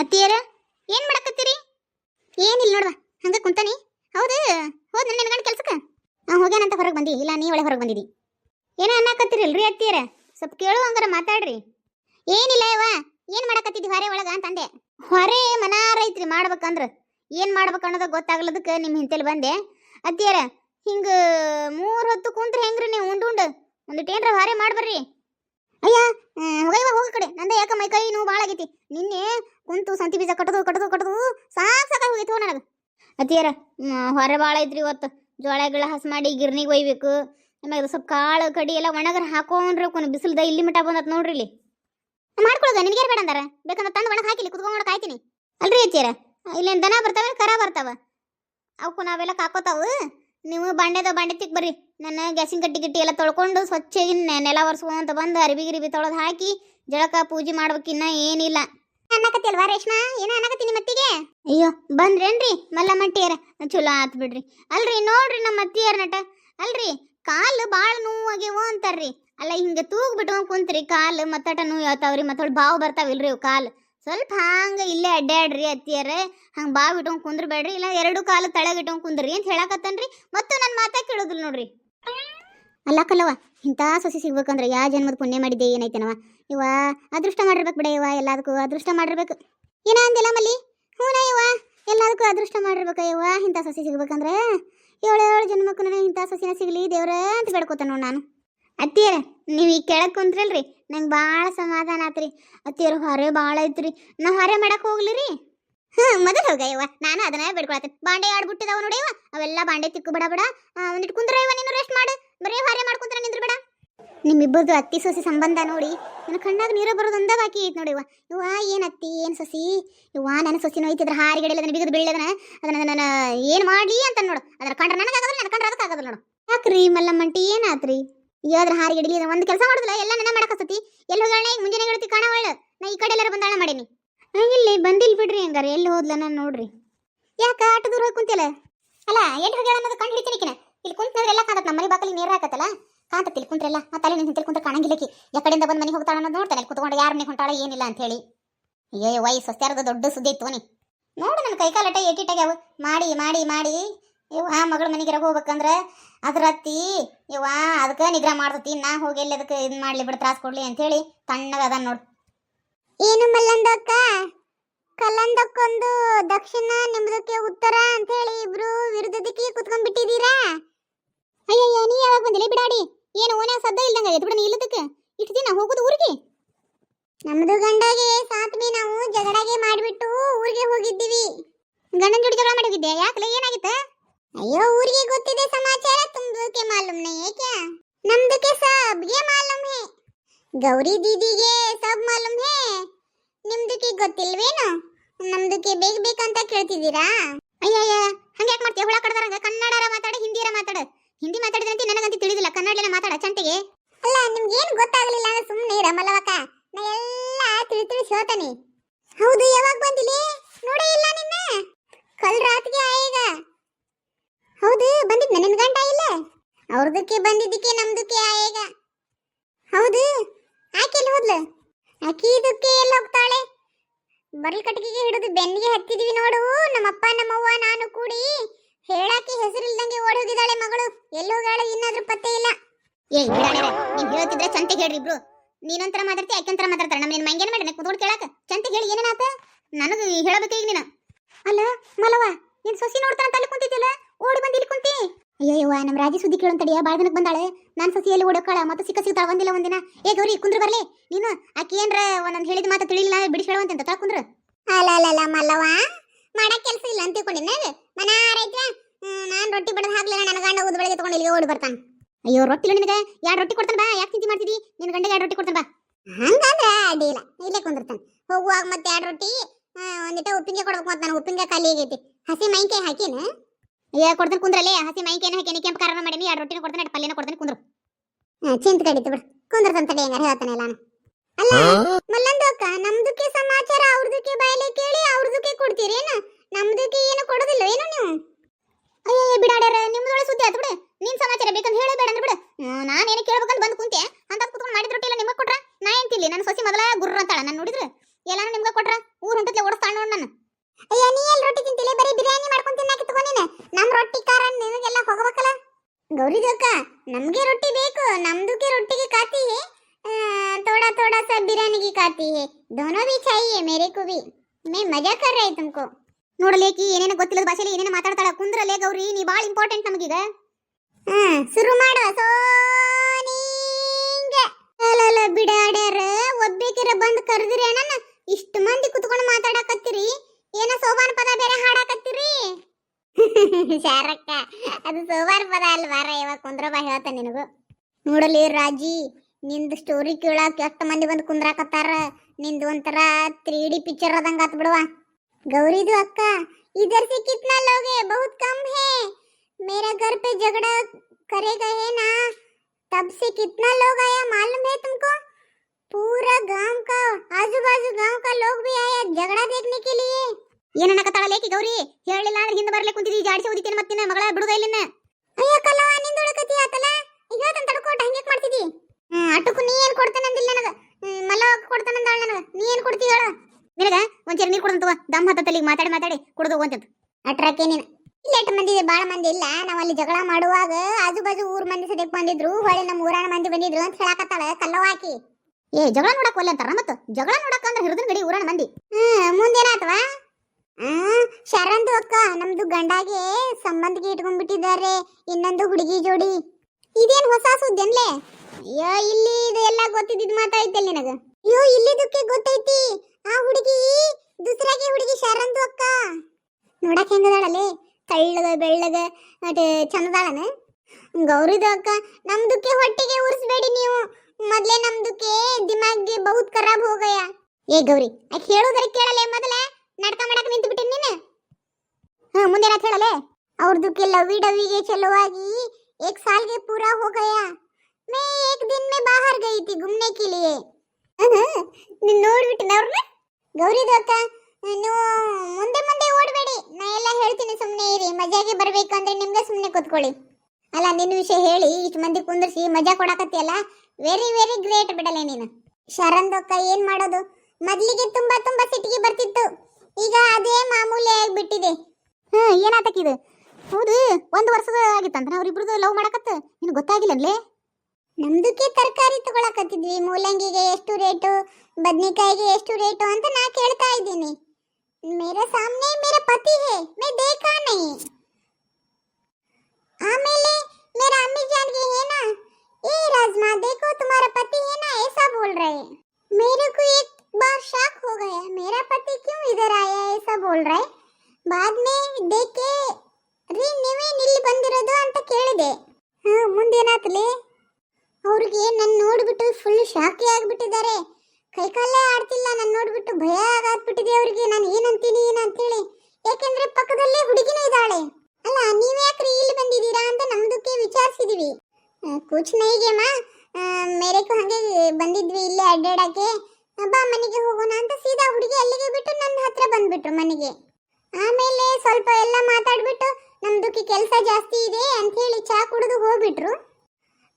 ಅತ್ತಿಯರ, ಏನ್ ಮಾಡಕತ್ತೀರಿ? ಏನಿಲ್ಲ ನೋಡ್ವಾ, ಹಂಗ ಕುಂತಾನಿ. ಹೌದು, ಹೋದ್ ನನ್ನ ಗಂಡ ಕೆಲ್ಸಕ್ಕ. ನಾ ಹೋಗ್ಯಾನಂತ ಹೊರಗೆ ಬಂದಿ, ಇಲ್ಲ ನೀ ಒಳಗೆ ಹೊರಗೆ ಬಂದಿದಿ. ಏನೋ ಅನ್ನಕತ್ತೀರಿಲ್ರಿ ಅತ್ತಿಯರ? ಸ್ವಲ್ಪ ಕೇಳು ಹಂಗಾರ ಮಾತಾಡ್ರಿ. ಏನಿಲ್ಲ ಇವ ಏನ್ ಮಾಡಕತ್ತಿದ್ದಿ ಹೊರೆ ಒಳಗ ಅಂತಂದೆ ಹೊರೆ ಮನಾರ ಐತ್ರಿ ಮಾಡ್ಬೇಕಂದ್ರ. ಏನ್ ಮಾಡ್ಬೇಕು ಅನ್ನೋದ ಗೊತ್ತಾಗ್ಲದಕ್ಕೆ ನಿಮ್ಮ ಹಿಂತೆಲ್ ಬಂದೆ. ಅತ್ತಿಯರ, ಹಿಂಗ ಮೂರ್ ಹೊತ್ತು ಕುಂತ್ರಿ ಹೆಂಗ್ರಿ ನೀವು ಉಂಡು ಉಂಡು? ಒಂದಿಟ್ಟು ಏನ್ರ ಹೊರೆ ಮಾಡ್ಬರ್ರಿ. ಅಯ್ಯ ಹೋಗಯ್ಯವ ಹೋಗ ಕಡೆ. ನಂದ ಯಾಕ ಮೈ ಕೈ ನೋವು ಭಾಳ ಆಗೈತಿ. ನಿನ್ನೆ ಕುಂತು ಸಂತಿ ಬೀಜ ಕಟ್ಟದು ಕಟ್ಟದು ಕಟ್ಟದು ಸಾಕ್ ಸಾಕಾಗಿ ಹೋಗೈತಿ ನನಗೆ. ಅತ್ತಿಯರ ಹೊರ ಭಾಳ ಐತ್ರಿ ಇವತ್ತು. ಜೋಳ ಗಿಳ ಹಸ್ ಮಾಡಿ ಗಿರ್ನಿಗೆ ಒಯ್ಬೇಕು. ಆಮೇಲೆ ಸ್ವಲ್ಪ ಕಾಳು, ಕಡಿ ಎಲ್ಲ ಒಣಗರ ಹಾಕೊಂಡ್ರೆ ಕೊನೆ ಬಿಸಿಲ್ದ ಇಲ್ಲಿ ಮಿಟ ಬಂದತ್ ನೋಡ್ರಿ ಇಲ್ಲಿ. ಮಾಡ್ಕೊಳ್ಳೋದು ನಿನಗೆ ಬೇಡ ಅಂದಾರ? ಬೇಕಂದ್ರೆ ತಂದು ಒಣಗ ಹಾಕಿಲಿ ಕುತ್ಕೊಂಡು ಕಾಯ್ತೀನಿ. ಅಲ್ರಿ ಅತ್ತಿಯರ? ಇಲ್ಲೇನ್ ದನ ಬರ್ತಾವೆ, ಕರ ಬರ್ತಾವ? ಅವಕ್ಕೂ ನಾವೆಲ್ಲ ಕಾಕೋತಾವು? ನೀವು ಬಾಂಡೆದ ಬಾಂಡೆ ತಿಕ್ ಬರ್ರಿ. ನನ್ನ ಗ್ಯಾಸಿನ ಕಟ್ಟಿ ಗಿಟ್ಟಿ ಎಲ್ಲ ತೊಳ್ಕೊಂಡು ಸ್ವಚ್ಛಗಿ ನೆಲ ಒರೆಸ್ಕೊಂತ ಬಂದು ಅರಿಬಿ ಗಿರಿಬಿ ತೊಳೆದು ಹಾಕಿ ಜಳಕ ಪೂಜೆ ಮಾಡ್ಬೇಕಿನ್ನ ಏನಿಲ್ಲ. ಅನ್ನಕತ್ತಿಲ್ವಾ ರೇಷ್ಮಾ? ಏನ ಅನ್ನಕತ್ತೀನಿ ಮತ್ತಿಗೆ ಅಯ್ಯೋ ಬಂದ್ರೇನ್ರಿ ಮಲ್ಲ ಮಟ್ಟಿಯರ ಚಲೋ ಆತ್ ಬಿಡ್ರಿ. ಅಲ್ರಿ ನೋಡ್ರಿ ನಮ್ಮ ಅತ್ತಿಯರ್ ನಟ. ಅಲ್ರಿ ಕಾಲು ಭಾಳ ನೋವಾಗ್ಯವ ಅಂತಾರ್ರಿ. ಅಲ್ಲ ಹಿಂಗ ತೂಗ್ ಬಿಟ್ಕೊಂಡ್ ಕುಂತ್ರಿ ಕಾಲು ಮತ್ತಟ ನೋವು ಯಾವತಾವ್ರಿ ಮತ್ತೊಳ್ ಬಾವು ಬರ್ತಾವಿಲ್ರಿ ಇವ್ ಕಾಲು. ಸ್ವಲ್ಪ ಹಂಗ ಇಲ್ಲೇ ಅಡ್ಡಾಡ್ರಿ ಅತ್ತಿಯರ. ಹಂಗೆ ಬಾವು ಇಟ್ಕೊಂಡ್ ಕುಂದ್ರಬೇಡ್ರಿ ಇಲ್ಲ ಎರಡು ಕಾಲು ತಳಗಿಟ್ಕೊಂಡ್ ಕುಂದ್ರಿ ಅಂತ ಹೇಳಕತ್ತನ್ರಿ. ಮತ್ತು ನನ್ನ ಮಾತಾ ಕೇಳೋದಿಲ್ಲ ನೋಡ್ರಿ. ಅಲ್ಲ ಕಲ್ಲವ ಇಂಥ ಸೊಸಿ ಸಿಗ್ಬೇಕಂದ್ರೆ ಯಾವ ಜನ್ಮದ ಪುಣ್ಯ ಮಾಡಿದ್ದೆ ಏನೈತೆನವ ಇವ ಅದೃಷ್ಟ ಮಾಡಿರ್ಬೇಕು ಬಿಡ ಇವ ಎಲ್ಲದಕ್ಕೂ ಅದೃಷ್ಟ ಮಾಡಿರ್ಬೇಕು. ಏನ ಅಂದಿಲ್ಲ ಮಲ್ಲಿ? ಹೂನ ಇವ ಎಲ್ಲದಕ್ಕೂ ಅದೃಷ್ಟ ಮಾಡಿರ್ಬೇಕು ಇವ ಇಂಥ ಸಸಿ ಸಿಗ್ಬೇಕಂದ್ರೆ ಏಳು ಏಳು ಜನ್ಮಕ್ಕೂ ನನಗೆ ಇಂಥ ಸಸಿನ ಸಿಗಲಿ ದೇವ್ರ ಅಂತ ಬೇಡ್ಕೋತ ನೋಡ್ ನಾನು. ಅತ್ತಿಯರ, ನೀವು ಈಗ ಕೆಳಗೆ ಕುಂತ್ರಲ್ರಿ, ನಂಗೆ ಭಾಳ ಸಮಾಧಾನ ಆತ್ರಿ. ಅತ್ತಿಯರು ಹೊರೆ ಭಾಳ ಐತ್ರಿ. ನಾ ಹೊರೆ ಮಾಡಕ್ ಹೋಗ್ಲಿ ರೀ ಹ್ಞೂ ಮೊದಲು ಹೋಗ ಇವ ನಾನು ಅದನ್ನ ಬೇಡ್ಕೊಳತ್ತೆ ಬಾಂಡೆ ಆಡ್ಬಿಟ್ಟಿದಾವ ನೋಡಿ ಇವ ಅವೆಲ್ಲ ಬಾಂಡೆ ತಿಕ್ಕು, ಬಿಡ ಬಡ. ಒಂದಿಟ್ಟು ಕುಂದ್ರ ಇವ ನೀನು ರೆಸ್ಟ್ ಮಾಡು ಬರೀ ಹೊರೆ ಮಾಡ್ಕೊಂತ ನಿಂದ್ರ ಬೇಡ ನಿಮ್ಮಿಬ್ಬರದು ಅತ್ತಿ ಸೊಸಿ ಸಂಬಂಧ ನೋಡಿ. ನನ್ನ ಕಣ್ಣಾಗ ನೀರು ಬರೋದು ಅಂದ ಬಾಕಿ ಐತಿ ನೋಡಿ ಇವ. ಏನ್ ಅತ್ತಿ, ಏನು ಸೊಸಿ? ಇವ ನನ್ನ ಸೊಸಿ ಐತಿದ್ರ ಹಾರಿಗಡೆ ಅದನ್ನ ಬಿಗದು ಬೀಳದನ ಅದನ್ನ ನನ್ನ ಏನು ಮಾಡ್ಲಿ ಅಂತ ನೋಡು. ಅದನ್ನ ಕಂಡ್ರೆ ನನಗಾಗಲ್ಲ, ನನ್ನ ಕಂಡ್ರೆ ಅದಕ್ಕಾಗಲ್ಲ ನೋಡು. ಯಾಕ್ರಿ ಮಲ್ಲಮ್ಮಂಟಿ, ಏನಾತ್ರಿ? ಯಾವ್ದ್ರ ಅದ್ರ ಹಾರಿಗಡಿಲಿ ಒಂದು ಕೆಲಸ ಮಾಡುದಿಲ್ಲ, ಎಲ್ಲ ನನ್ನ ಮಾಡಕತ್ತತಿ ಎಲ್ಲಿ ಹೋಗೋಣ ಈಗ ಮುಂಜಾನೆ ಹೇಳ್ತಿ, ಕಾಣ ಒಳ್ಳೆ ನಾ ಈ ಕಡೆ ಎಲ್ಲರೂ ಬಂದಾಳ ಮಾಡೀನಿ. ಇಲ್ಲಿ ಬಂದಿಲ್ ಬಿಡ್ರಿ ಹಂಗಾರೆ ಎಲ್ಲಿ ಹೋದ್ಲ ನಾನು ನೋಡ್ರಿ. ಯಾಕ ಆಟ ದೂರ ಹೋಗಿ ಕುಂತಿಲ್ಲ ಅಲ್ಲ ಎಲ್ಲಿ ಹೋಗ್ಯಾಳ ಅನ್ನೋದು ಕಂಡು ಹಿಡಿತೀನಿ ಇಲ್ಲಿ ಕುಂತಿದ್ರೆ ಎಲ್ಲ ಕಾಣತ್ ನಮ್ಮ ಮನೆ ಬಾಕಲಿ ನೀರು ಹಾಕತ್ತಲ್ಲ? ಕಾಂತತ್ ತಿಳ್ಕೊಂಡ್ರಲ್ಲ? ಮತ್ತೆ ಆ ತಲೆ ನಿಂತು ಕುಂತ್ರೆ ಕಾಣಂಗಿಲ್ಲಕಿ ಯಾಕಡೆಯಿಂದ ಬಂದು ಮನೆಗೆ ಹೋಗ್ತಾಳ ಅನ್ನೋದು ನೋಡ್ತಾನೆ. ಕುತ್ಕೊಂಡು ಯಾರ ಮನೆಗೆ ಹೊಂಟಾಳ ಏನಿಲ್ಲ ಅಂತ ಹೇಳಿ. ಏ ವೈ ಸಸ್ತ್ಯಾರದ ದೊಡ್ಡ ಸುದ್ದಿ ಇತ್ತು ನೀ ನೋಡು ನನ್ನ ಕೈಕಾಲಟ ಏಟಿಟ್ಟಾಗ್ಯಾವ ಮಾಡಿ ಮಾಡಿ ಮಾಡಿ. ಇವ ಮಗಳ ಮನೆಗೆ ಹೋಗ್ಬೇಕಂದ್ರೆ ಅದ್ರ ಅತ್ತಿ ಇವ ಅದಕ್ಕೆ ನಿಗ್ರಹ ಮಾಡ್ತತಿ. ನಾ ಹೋಗಿ ಎಲ್ಲಿ ಅದಕ್ಕೆ ಇದು ಮಾಡ್ಲಿ ಬಿಡ ತ್ರಾಸ ಕೊಡ್ಲಿ ಅಂತ ಹೇಳಿ ತಣ್ಣಗ ಅದ ನೋಡು. ಏನು ಮಲ್ಲಂದಕ್ಕ? ಕಲ್ಲಂದಕ್ಕೊಂದು ದಕ್ಷಿಣ ನಿಮ್ದಕ್ಕೆ ಉತ್ತರ ಅಂತ ಹೇಳಿ ಇಬ್ರು ವಿರುದ್ಧ ದಿಕ್ಕಿಗೆ ಕುತ್ಕೊಂಡ್ ಬಿಟ್ಟಿದ್ದೀರಾ ಅಯ್ಯಯ್ಯ ನೀ ಯಾವಾಗ ಬಂದಿಲ್ಲ? ಬಿಡಾಡಿ. ಏನು ಓನ್ಯಾಗ ಸದ್ದ ಇಲ್ದಂಗ ಎದ್ ನೀ ಇಲ್ಲದಕ್ಕೆ? ಇಷ್ಟು ದಿನ ಹೋಗುದು ಊರಿಗೆ? ನಮ್ದು ಗಂಡಗೆ ಸಾತ್ವಿ ನಾವು ಜಗಳಗೆ ಮಾಡಿಬಿಟ್ಟು ಊರಿಗೆ ಹೋಗಿದ್ದೀವಿ. ಗಂಡನ ಜೋಡಿ ಜಗಳ ಮಾಡಿದ್ದೆ ಯಾಕಲೆ ಏನಾಗಿತ್ತು? ಅಯ್ಯೋ, ಊರಿಗೆ ಗೊತ್ತಿದೆ ಸಮಾಚಾರ ತುಂಬಕ್ಕೆ ಮಾಲೂಮ್ ಏಕೆ? ನಮ್ದಕ್ಕೆ ಸಬ್ಗೆ ಮಾಲೂಮ್ ಹೇ ಗೌರಿ ದೀದಿಗೆ ಸಬ್ ಮಾಲೂಮ್ ಹೇ ನಿಮ್ದಕ್ಕೆ ಗೊತ್ತಿಲ್ವೇನು? ನಮ್ದಕ್ಕೆ ಬೇಗ ಬೇಕಂತ ಕೇಳ್ತಿದ್ದೀರಾ? ಅಯ್ಯಯ್ಯ, ಹಂಗ್ಯಾಕೆ ಮಾಡ್ತೀಯ? ಹುಳ ಕಡ್ದಾರಂಗ? ಕನ್ನಡರ ಮಾತಾಡ, ಹಿಂದಿಯರ ಮಾತಾಡ. ಹಿಂದಿ ಮಾತಾಡಿದಂತೆ ನನಗಂತೂ ತಿಳಿದಿಲ್ಲ. ಕನ್ನಡನ ಮಾತಾಡ ಚಂಟಿಗೆ. ಅಲ್ಲ, ನಿಮ್ಗೇನು ಗೊತ್ತಾಗಲಿಲ್ಲ? ಅಂದ್ರೆ ಸುಮ್ಮನೆ ಇರ ಮಲ್ಲವಕ್ಕ ನಾ ಎಲ್ಲ ತಿಳಿ ತಿಳಿಸಿ ಹೇಳ್ತಾನೆ ಹೌದು, ಯಾವಾಗ ಬಂದಿಲಿ? ನೋಡಿ ಇಲ್ಲ ನಿನ್ನ. ಕಲ್ ರಾತ್ಗೆ ಆಯ್ಗ ಹೌದು, ಬಂದಿದ್ನ ನಿನ್ ಗಂಟ ಇಲ್ಲ? ಅವ್ರದಕ್ಕೆ ಬಂದಿದ್ದಕ್ಕೆ ನಮ್ದಕ್ಕೆ ಆಯ್ಗ ಹೌದು, ಆಕೆ ಎಲ್ಲಿ ಹೋದ್ಲು? ಆಕೆ ಇದಕ್ಕೆ ಎಲ್ಲಿ ಹೋಗ್ತಾಳೆ? ಬರಲ್ ಕಟ್ಟಿಗೆಗೆ ಹಿಡಿದು ಬೆನ್ನಿಗೆ ಹತ್ತಿದ್ವಿ ನೋಡು, ನಮ್ಮಪ್ಪ, ನಮ್ಮವ್ವ, ನಾನು ಕೂಡಿ. ಹೇಳಾಕಿ ಹೆಸರಿಲ್ದಂಗೆ ಓಡಿ ಹೋಗಿದ್ದಾಳೆ ಮಗಳು. ಎಲ್ಲಿ ಹೋಗಾಳೆ ಇನ್ನಾದ್ರೂ ಪತ್ತೆ ಇಲ್ಲ. ಏ ಬಿಡಾಳೆ ನೀವ್ ಹೇಳ್ತಿದ್ರೆ ಚಂತೆಗೆ ಹೇಳ್ರಿ ಇಬ್ರು. ನೀನಂತರ ಮಾತಾಡ್ತಿ ಯಾಕೆಂತರ ಮಾತಾಡ್ತಾರೆ ನಮ್ಮ ನಿನ್ ಮಂಗೇನ್ ಮಾಡಿ ಕುತ್ಕೊಂಡು ಕೇಳಕ. ಚಂತೆಗೆ ಹೇಳಿ ಏನೇನಾತ ನನಗೆ ಹೇಳಬೇಕು ಈಗ ನೀನು. ಅಲ್ಲ ಮಲವ ನಿನ್ ಸೊಸಿ ನೋಡ್ತಾನ ಅಲ್ಲಿ ಕುಂತಿದ್ದಿಲ್ಲ ಓಡಿ ಬಂದು ಇಲ್ಲಿ ಕುಂತಿ. ಅಯ್ಯಯ್ಯೋ ನಮ್ಮ ರಾಜಿ ಸುದ್ದಿ ಕೇಳಂತಡಿಯ ಬಾಳ ದಿನಕ್ಕೆ ಬಂದಾಳೆ. ನಾನು ಸಸಿಯಲ್ಲಿ ಓಡೋಕಾಳ ಮತ್ತೆ ಸಿಕ್ಕ ಸಿಗ್ತಾಳ ಒಂದಿಲ್ಲ ಒಂದಿನ. ಏ ಗೌರಿ ಕುಂದ್ರ ಬರ್ಲಿ. ನೀನು ಆಕಿ ಏನ್ರ ಒಂದೊಂದು ಹೇಳಿದ ಮಾತು ತಿಳಿಲಿಲ್ಲ ಬಿಡಿಸಿ ಹೇಳುವಂತೆ ತಾ ಕುಂದ್ರ. ಅಲ್ಲ ಅಲ್ಲ ಮಲ್ಲವ ಮಾಡಕ್ ಕೆಲಸ ಇಲ್ಲ ಅಂತ ತಿಳ್ಕೊಂಡಿದ್ದೆ ಮನಾರೈತ್ರ ನಾನು ರೊಟ್ಟಿ ಬಡದ ಹಾಕ್ಲಿಲ್ಲ ನನ್ನ ಗಂಡ ಊದ್ ಬೆಳಗ್ಗೆ ತಗೊಂಡು ಇಲ್ಲಿಗೆ ಓಡಿ ಬರ್ತಾನ. ಅಯ್ಯೋ, ರೊಟ್ಟಿ ಇಲ್ಲ ನಿನಗೆ? ಎರಡು ರೊಟ್ಟಿ ಕೊಡ್ತಾನ ಬಾ, ಯಾಕೆ ಚಿಂತೆ ಮಾಡ್ತಿದಿ? ನಿನ್ನ ಗಂಡಗೆ ಎರಡು ರೊಟ್ಟಿ ಕೊಡ್ತಾನ ಬಾ. ಹಂಗಂದ್ರೆ ಅಡ್ಡಿಲ್ಲ ಇಲ್ಲೇ. ಕುಂದಿರ್ತಾನೆ. ಹೋಗುವಾಗ ಮತ್ತೆ ಎರಡು ರೊಟ್ಟಿ? ಒಂದಿಟ ಉಪ್ಪಿಗೆ ಕೊಡ್ಬೇಕು ಮತ್ತೆ ನಾನು ಉಪ್ಪಿಗೆ ಖಾಲಿ ಆಗೈತಿ. ಹಸಿ ಮೈನ್ಕಾಯಿ ಹಾಕಿನ? ಅಯ್ಯ ಕೊಡ್ತಾನೆ ಕುಂದ್ರಲ್ಲೇ ಹಸಿ ಮೈನ್ಕಾಯಿನ ಹಾಕಿ ಕೆಂಪು ಖಾರನ ಮಾಡೀನಿ ಎರಡು ರೊಟ್ಟಿನ ಕೊಡ್ತಾನೆ ಎರಡು ಪಲ್ಯನ ಕೊಡ್ತಾನೆ, ಕುಂದ್ರು. ಚಿಂತ ಕಡಿತು ಬಿಡು. ಕುಂದ್ರತಂತ ತಡಿ, ಹಂಗಾರೆ ಹೇಳ್ತಾನೆ ಅಲ್ಲ ಕೊಡ್ತೀರೇನು ನಮ್ದಕ್ಕೆ ಏನು ಕೊಡೋದಿಲ್ಲ ಏನು ನೀವು? ಅಯ್ಯಯ್ಯ, ಬಿಡಾಡ್ಯಾರ ನಿಮ್ದೊಳಗೆ ಸುದ್ದಿ ಆಯ್ತು ಬಿಡು. ನಿನ್ ಸಮಾಚಾರ ಬೇಕಂತ ಹೇಳೇ ಬೇಡ ಅಂದ್ರೆ ಬಿಡು. ನಾನು ಏನು ಕೇಳ್ಬೇಕಂತ ಬಂದು ಕುಂತೆ. ಅಂತ ಕುತ್ಕೊಂಡು ಮಾಡಿದ ರೊಟ್ಟಿ ಇಲ್ಲ ನಿಮಗೆ ಕೊಟ್ರ? ನಾ ಏನ್ತಿಲ್ಲಿ ನನ್ನ ಸೊಸಿ ಮೊದಲ ಗುರ್ರ ಅಂತಾಳ, ನಾನು ನೋಡಿದ್ರೆ? ಎಲ್ಲಾನು ನಿಮ್ಗೆ ಕೊಟ್ರ? ಊರು ಹೊಂಟತ್ಲೆ ಓಡಿಸ್ತಾಳ ನೋಡಿ ನಾನು. ಅಯ್ಯ, ನೀ ಎಲ್ಲಿ ರೊಟ್ಟಿ ತಿಂತಿಲ್ಲ ಬರೀ ಬಿರಿಯಾನಿ ಮಾಡ್ಕೊಂಡು ತಿನ್ನಾಕಿ ತಗೊಂಡಿನ ನಮ್ಮ ರೊಟ್ಟಿ ಕಾರ ನಿನಗೆಲ್ಲ ಹೋಗಬೇಕಲ್ಲ? ಗೌರಿದಕ್ಕ ನಮಗೆ ರೊಟ್ಟಿ ಬೇಕು. ನಮ್ದಕ್ಕೆ ರೊಟ್ಟಿಗೆ ಕಾತಿ ತೋಡಾ ತೋಡಾ ಸ ಬಿರಿಯಾನಿಗೆ ಕಾತಿ ದೋನೋ ಬಿ ಚಾಯಿ ಮೇರೆ को ಮೇ ಮಜಾ ಕರ್ ರೈ ತುಮಕು ನೋಡಲೇಕಿ ಏನೇನೋ ಗೊತ್ತಿಲ್ಲದ ಭಾಷೆಲಿ ಏನೇನೋ ಮಾತಾಡ್ತಾಳ. ಕುಂದ್ರಲೇ ಗೌರಿ ನೀ ಭಾಳ ಇಂಪಾರ್ಟೆಂಟ್ ನಮಗೀಗ. ಹಾ ಶುರು ಮಾಡು ಸೋನಿಂಗೆ ಅಲಲ ಬಿಡಾಡ್ಯಾರ, ಒಬ್ಬೇಕಿರ ಬಂದು ಕರೆದಿರಿ ಅಣ್ಣ ಇಷ್ಟು ಮಂದಿ ಕುತ್ಕೊಂಡು ಮಾತಾಡಕತ್ತೀರಿ. ಏನೋ ಸೋಬಾನ ಪದ ಬೇರೆ ಹಾಡಾಕತ್ತೀರಿ. ಶಾರಕ್ಕ, ಅದು ಸೋಬಾನ ಪದ ಅಲ್ವಾ ರೈವ ಕುಂದ್ರಬ ಹೇಳ್ತಾನೆ ನಿನಗೂ. ನೋಡಲಿ ರಾಜಿ ನಿಂದು ಸ್ಟೋರಿ ಕೇಳಾಕ ಎಷ್ಟು ಮಂದಿ ಬಂದು ಕುಂದ್ರಾಕತ್ತಾರ ನಿಂದು ಒಂಥರ ತ್ರೀ ಡಿ ಪಿಕ್ಚರ್ ಅದಂಗ ಆತ್ ಬಿಡುವ गौरी अक्का इधर से कितना लोग है बहुत कम है मेरा घर पे झगड़ा करे गए ना तब से कितना लोग आया मालूम है तुमको पूरा गांव का आजू बाजू गांव का लोग भी आया झगड़ा देखने के लिए ಏನನ್ನಕತ್ತಾಳ ಲೇಕಿ ಗೌರಿ ಹೇಳಿಲ್ಲ ಅಂದ್ರೆ ಹಿಂದೆ ಬರ್ಲೆ ಕುಂತಿದಿ ಜಾಡಿಸಿ ಓದಿತೇನೆ ಮತ್ತಿನ ಮಗಳ ಬಿಡುದ ಇಲ್ಲಿನ ಅಯ್ಯೋ ಕಲ್ಲವ ನಿಂದ ಉಳಕತಿ ಆತಲ್ಲ ಈಗ ಹೇಳ್ತಾನೆ ತಡ್ಕೋಟ ಹಂಗೆ ಮಾಡ್ತಿದಿ ಅಟ್ಟಕ್ಕೂ ನೀ ಏನ್ ಕೊಡ್ತೇನೆ ಅಂದಿಲ್ಲ ನನಗ? ಮಲ್ಲ ಕೊಡ್ತಾನಂದಾಳ ನನಗೆ. ನೀ ಏನು ಕೊಡ್ತೀಯ ಹೇಳ. ನಿನಗ ಒಂಚೂರು ನೀರು ಕೊಡಂತವ ದಮ್ ಹತ್ತಲ್ಲಿ ಮಾತಾಡಿ ಮಾತಾಡಿ. ಕುಡ್ದು ಹೋಗಂತ ಅಟ್ರಾಕೆ ನೀನು. ಇಲ್ಲ ಎಷ್ಟು ಮಂದಿ ಭಾಳ ಮಂದಿ ಇಲ್ಲ. ನಾವು ಅಲ್ಲಿ ಜಗಳ ಮಾಡುವಾಗ ಆಜು ಬಾಜು ಊರ್ ಮಂದಿ ಸದ್ಯಕ್ಕೆ ಬಂದಿದ್ರು. ಹೊಳೆ ನಮ್ಮ ಊರಾನ ಮಂದಿ ಬಂದಿದ್ರು ಅಂತ ಹೇಳಕತ್ತಾಳ ಕಲ್ಲವಾಕಿ ಏ, ಜಗಳ ನೋಡಕ್ ಒಲ್ಲೆ ಅಂತಾರ ಮತ್ತು? ಜಗಳ ನೋಡಕ್ ಅಂದ್ರೆ ಹಿರಿದ್ರ ಗಡಿ ಊರಾನ ಮಂದಿ. ಹ್ಮ್ ಹ್ಮ್, ಶರಣ್ ಅಕ್ಕ ನಮ್ದು ಗಂಡಾಗೆ ಸಂಬಂಧಕ್ಕೆ ಇಟ್ಕೊಂಡ್ಬಿಟ್ಟಿದ್ದಾರೆ. ಇನ್ನೊಂದು ಹುಡುಗಿ ಜೋಡಿ. ಇದೇನ್ ಹೊಸ ಸುದ್ದಿ ಅನ್ಲೆ ಅಯ್ಯೋ, ಇಲ್ಲಿ ಇದು ಎಲ್ಲ ಗೊತ್ತಿದ್ದಿದ್ ಮಾತಾಯ್ತಲ್ಲ ನಿನಗ. ಅಯ್ಯೋ, ಇಲ್ಲಿದಕ್ಕೆ ಗೊತ್ತೈತಿ. ಆ ಹುಡುಗಿ, ದುಸರಾಗಿ ಹುಡುಗಿ ಶರಂದು ಅಕ್ಕ. ನೋಡಕ್ ಹೆಂಗದಾಳಲೆ ತಳ್ಳಗ ಬೆಳ್ಳಗ ಅಟ್ ಚಂದದಾಳನ? ಗೌರಿದು ಅಕ್ಕ. ನಮ್ದುಕ್ಕೆ ಹೊಟ್ಟಿಗೆ ಉರಿಸ್ಬೇಡಿ ನೀವು. ಮೊದ್ಲೇ ನಮ್ದುಕ್ಕೆ ದಿಮಾಗ್ಗೆ ಬಹುತ್ ಖರಾಬ್ ಹೋಗಯ ಏ, ಗೌರಿ, ಆಕೆ ಹೇಳೋದ್ರ ಕೇಳಲೆ ಮೊದಲ? ನಾಟಕ ಮಾಡಕ್ ನಿಂತು ಬಿಟ್ಟಿನಿ ನೀನು? ಹಾ ಮುಂದೆ ಹೇಳಲೆ? ಅವ್ರದಕ್ಕೆ ಲವಿ ಡವಿಗೆ ಚಲುವಾಗಿ एक साल के पूरा हो गया मैं एक दिन में बाहर गई थी घूमने के लिए ನೀನ್ ನೋಡ್ಬಿಟ್ಟಿನ ಅವ್ರನ್ನ ಗೌರಿದು ಅಕ್ಕ ನೀವು ಮುಂದೆ ಮುಂದೆ ಓಡಬೇಡಿ ನಾ ಎಲ್ಲ ಹೇಳ್ತೀನಿ ಸುಮ್ಮನೆ ಇರಿ ಮಜಾಗೆ ಬರ್ಬೇಕು ಅಂದ್ರೆ ನಿಮ್ಗೆ ಸುಮ್ಮನೆ ಕೂತ್ಕೊಳ್ಳಿ ಅಲ್ಲ ನಿನ್ನ ವಿಷಯ ಹೇಳಿ ಇಷ್ಟು ಮಂದಿ ಕುಂದಿರ್ಸಿ ಮಜಾ ಕೊಡಕತ್ತಿಯಲ್ಲ ವೆರಿ ವೆರಿ ಗ್ರೇಟ್ ಬಿಡಲೆ ನೀನು ಶರಂದ್ ಅಕ್ಕ ಏನ್ ಮಾಡೋದು ಮೊದ್ಲಿಗೆ ತುಂಬಾ ತುಂಬಾ ಸಿಟ್ಟಿಗೆ ಬರ್ತಿತ್ತು ಈಗ ಅದೇ ಮಾಮೂಲಿ ಆಗ್ಬಿಟ್ಟಿದೆ ಹ್ಮ್ ಏನಾತಕ್ಕಿದು ಹೌದು, ಒಂದು ವರ್ಷದ ಆಗಿತ್ತಂತ ಅವ್ರಿಬ್ರದ್ದು ಲವ್ ಮಾಡಕತ್ತ? ನಿನ್ ಗೊತ್ತಾಗಿಲ್ಲನ್ಲೇ? ನಮ್ದಕ್ಕೆ ತರಕಾರಿ ತಗೊಳಕತ್ತಿದ್ವಿ. ಮೂಲಂಗಿಗೆ ಎಷ್ಟು ರೇಟು ಬದ್ನೆಕಾಯಿಗೆ ಎಷ್ಟು ರೇಟು ಅಂತ ನಾ ಕೇಳ್ತಾ ಇದ್ದೀನಿ. ಮೇರೆ ಸಾಮ್ನೆ, ಮೇರೆ ಪತಿ ಹೇ ಮೇ ದೇಖಾ ನಹೀ ನನ್ನ ನೋಡ್ಬಿಟ್ಟು ಫುಲ್ ಶಾಕಿ ಆಗ್ಬಿಟ್ಟಿದ್ದಾರೆ. ಕೈಕಾಲೇ ಆಡ್ತಿಲ್ಲ ನನ್ನ ನೋಡ್ಬಿಟ್ಟು ಭಯ ಆಗಾಗ್ಬಿಟ್ಟಿದೆ ಅವ್ರಿಗೆ. ನಾನು ಏನಂತೀನಿ, ಏನಂತೇಳಿ. ಯಾಕೆಂದ್ರೆ ಪಕ್ಕದಲ್ಲೇ ಹುಡುಗಿನ ಇದ್ದಾಳೆ. ಅಲ್ಲ, ನೀವ್ಯಾಕ್ರಿ ಇಲ್ಲಿ ಬಂದಿದ್ದೀರಾ ಅಂತ ನಮ್ದಕ್ಕೆ ವಿಚಾರಿಸಿದೀವಿ. ಕೂಚ್ ನೈಗೆ ಮಾ. ಮೇರೆಗೂ ಹಂಗೆ ಬಂದಿದ್ವಿ ಇಲ್ಲೇ ಅಡ್ಡಾಡಕ್ಕೆ. ಬಾ, ಮನೆಗೆ ಹೋಗೋಣ ಅಂತ ಸೀದಾ ಹುಡುಗಿ ಅಲ್ಲಿಗೆ ಬಿಟ್ಟು ನನ್ನ ಹತ್ರ ಬಂದ್ಬಿಟ್ರು ಮನೆಗೆ. ಆಮೇಲೆ ಸ್ವಲ್ಪ ಎಲ್ಲ ಮಾತಾಡ್ಬಿಟ್ಟು, ನಮ್ದಕ್ಕೆ ಕೆಲಸ ಜಾಸ್ತಿ ಇದೆ ಅಂತ ಹೇಳಿ ಚಾ ಕುಡಿದು ಹೋಗ್ಬಿಟ್ರು.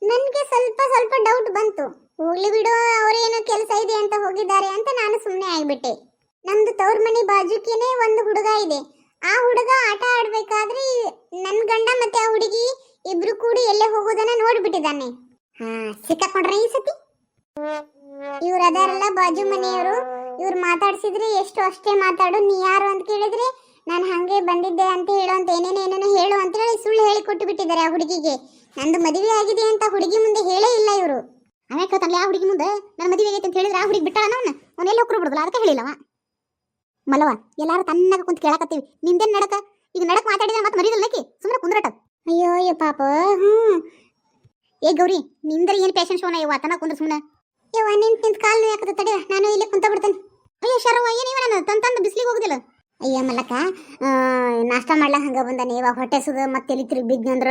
ನನಗೆ ಸ್ವಲ್ಪ ಸ್ವಲ್ಪ ಡೌಟ್ ಬಂತು. ಹೋಗ್ಲಿ ಬಿಡು ಅವರೇನೋ ಕೆಲಸ ಇದೆ ಅಂತ ಹೋಗಿದ್ದಾರೆ ಅಂತ ನಾನು ಸುಮ್ಮನೆ ಆಗಿಬಿಟ್ಟೆ. ನಮ್ದು ತವ್ರ ಮನೆ ಬಾಜುಕೇನೆ ಒಂದು ಹುಡುಗ ಇದೆ. ಆ ಹುಡುಗ ಆಟ ಆಡ್ಬೇಕಾದ್ರೆ ನನ್ನ ಗಂಡ ಮತ್ತೆ ಆ ಹುಡುಗಿ ಇಬ್ರು ಕೂಡಿ ಎಲ್ಲೇ ಹೋಗೋದನ್ನ ನೋಡ್ಬಿಟ್ಟಿದ್ದಾನೆ. ಹಾ, ಸಿಕ್ಕಾಕೊಂಡ್ರೆ ಈ ಸತಿ? ಇವ್ರು ಅದಾರಲ್ಲ ಬಾಜು ಮನೆಯವರು, ಇವ್ರು ಮಾತಾಡ್ಸಿದ್ರೆ ಎಷ್ಟು ಅಷ್ಟೇ ಮಾತಾಡು, ನೀ ಯಾರು ಅಂತ ಕೇಳಿದ್ರೆ ನಾನು ಹಂಗೆ ಬಂದಿದ್ದೆ ಅಂತ ಹೇಳು ಅಂತ ಏನೇನೋ ಏನೇನೋ ಹೇಳು ಅಂತ ಹೇಳಿ ಸುಳ್ಳು ಹೇಳಿ ಕೊಟ್ಟು ಬಿಟ್ಟಿದ್ದಾರೆ ಆ ಹುಡುಗಿಗೆ. ನಂದು ಮದುವೆ ಆಗಿದೆ ಅಂತ ಹುಡುಗಿ ಮುಂದೆ ಹೇಳೇ ಇಲ್ಲ ಇವರು. ಅವೇ ಕೇಳ್ತಾನಲ್ಲ ಆ ಹುಡುಗಿ ಮುಂದೆ? ನನ್ನ ಮದುವೆ ಆಗೈತೆ ಅಂತ ಹೇಳಿದ್ರೆ ಆ ಹುಡುಗಿ ಬಿಟ್ಟಾಳ ಅವನು? ಅವನೆಲ್ಲ ಹೋಗ್ರು ಬಿಡುದಿಲ್ಲ? ಅದಕ್ಕೆ ಹೇಳಿಲ್ಲವ ಮಲವ ಎಲ್ಲಾರು ತನ್ನಾಗ ಕುಂತ ಕೇಳಕತ್ತೀವಿ. ನಿಂದೇನ್ ನಡಕ? ಈಗ ನಡಕ ಮಾತಾಡಿದ್ರೆ ಮತ್ತೆ ಮರಿದಲ್ಲಕಿ ಸುಮ್ಮನೆ ಕುಂದ್ರಟ. ಅಯ್ಯೋ ಅಯ್ಯೋ, ಪಾಪ. ಹ್ಮ್. ಏ ಗೌರಿ, ನಿಂದ್ರೆ ಏನು ಪೇಷನ್ ಶೋನ ಇವ ತನ ಕುಂದ್ರ ಸುಮ್ಮನೆ ಯವ್ವ, ನಿಂತ ನಿಂತ ಕಾಲು ಯಾಕದ ತಡಿ. ನಾನು ಇಲ್ಲಿ ಕುಂತ ಬಿಡ್ತೇನೆ. ಅಯ್ಯೋ ಶರವ ಏನಿವ ನಾನು? ತಂದು ಬಿಸಿಲಿಗೆ ಹೋಗುದಿಲ್ಲ. ಅಯ್ಯ ಮಲ್ಲಕ್ಕ ನಾಷ್ಟ ಮಾಡ್ಲಕ್ಕ ಹಂಗ ಬಂದಾನೆ. ಇವಾಗ ಹೊಟ್ಟೆ ಸುಗ ಮತ್ತೆ ಎಲ್ಲಿ ತಿರುಗಿ ಬಿದ್ನಿ ಅಂದ್ರ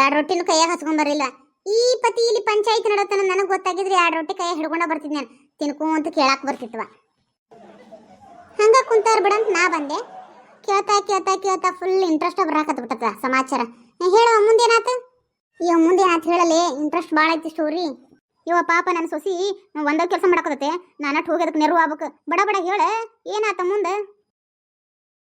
ಎರಡು ರೊಟ್ಟಿನೂ ಕೈಯಾಗ ಹಚ್ಕೊಂಡ್ ಬರಲಿಲ್ಲ. ಈ ಪತಿ ಇಲ್ಲಿ ಪಂಚಾಯತ್ ನಡತನ ನನಗೆ ಗೊತ್ತಾಗಿದ್ರೆ ಎರಡು ರೊಟ್ಟಿ ಕೈಯಾಗ ಹಿಡ್ಕೊಂಡ ಬರ್ತಿದ್ದೆ ನಾನು. ತಿನ್ಕೋ ಅಂತ ಕೇಳಾಕ ಬರ್ತಿತ್ವ ಹಂಗ ಕುಂತಾರ ಬಿಡಂತ ನಾ ಬಂದೆ. ಕೇಳ್ತಾ ಕೇಳ್ತಾ ಕೇಳ್ತಾ ಫುಲ್ ಇಂಟ್ರೆಸ್ಟ್ ಬರಾಕತ್ ಬಿಟ್ಟದ ಸಮಾಚಾರ. ಹೇಳುವ ಮುಂದೇನಾತ? ಅಯ್ಯೋ, ಮುಂದೇನಾತ ಹೇಳಲೆ? ಇಂಟ್ರೆಸ್ಟ್ ಭಾಳ ಐತಿ ಸ್ಟೋರಿ ಇವ ಪಾಪ ನನ್ನ ಸೊಸಿ ಒಂದೇ ಕೆಲಸ ಮಾಡಕತ್ತೆ ನಾನು ಹೋಗಿ ಅದಕ್ಕೆ ನೆರವು ಆಗ್ಬೇಕು. ಬಡ ಬಡ, ಹೇಳ. ಏನಾತ ಮುಂದೆ?